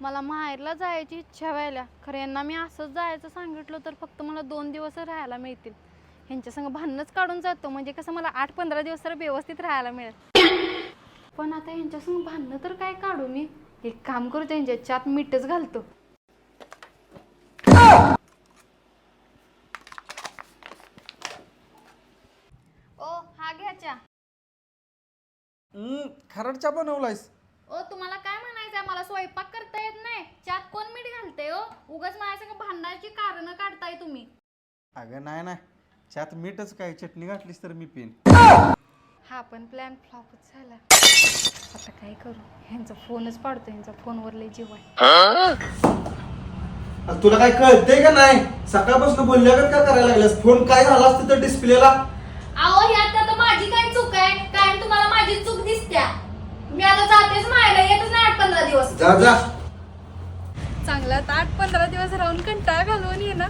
मला माहेरला जायची इच्छा व्हायला. खरं यांना मी असंच जायचं सांगितलं तर फक्त मला दोन दिवस राहायला मिळतील. ह्यांच्या संग भांडणच काढून जातो. म्हणजे कसं मला आठ पंधरा दिवस तर व्यवस्थित राहायला मिळेल. पण आता यांच्या संग भांडणं तर काय काढू मी? एक काम करू त्यांच्या चात मीठच घालतो. ओ हा घ्याच्या हम्म, खरडचा बनवलायस. ओ तुम्हाला काय म्हणायचंय मला स्वयंपाक करता येत नाही. चात कोण मीठ घालते ओ उगाच माझ्या संग भांडणाची कारण काढताय तुम्ही. अगं नाही नाही. त्यात मीठच काय? चटणी घातलीस तर मी पिन. हा पण प्लॅन फ्लॉपच झाला. आता काय करू? ह्यांचा फोनच पाडतो ह्यांचा फोनवर लय जीव आहे. तुला काय कळतंय का नाही? सकाळपासून बोलल्यावर काय करायला लागलास फोन काय झाला असतं तर डिस्प्लेला अहो ह्यात आता माझी काय चूक आहे? काय तुम्हाला माझी चूक दिसत्या. मी आता जातेच मायला येतच नाही आठ पंधरा दिवस जा जा चांगला आठ पंधरा दिवस राहून कंटाळा घालवून ये ना.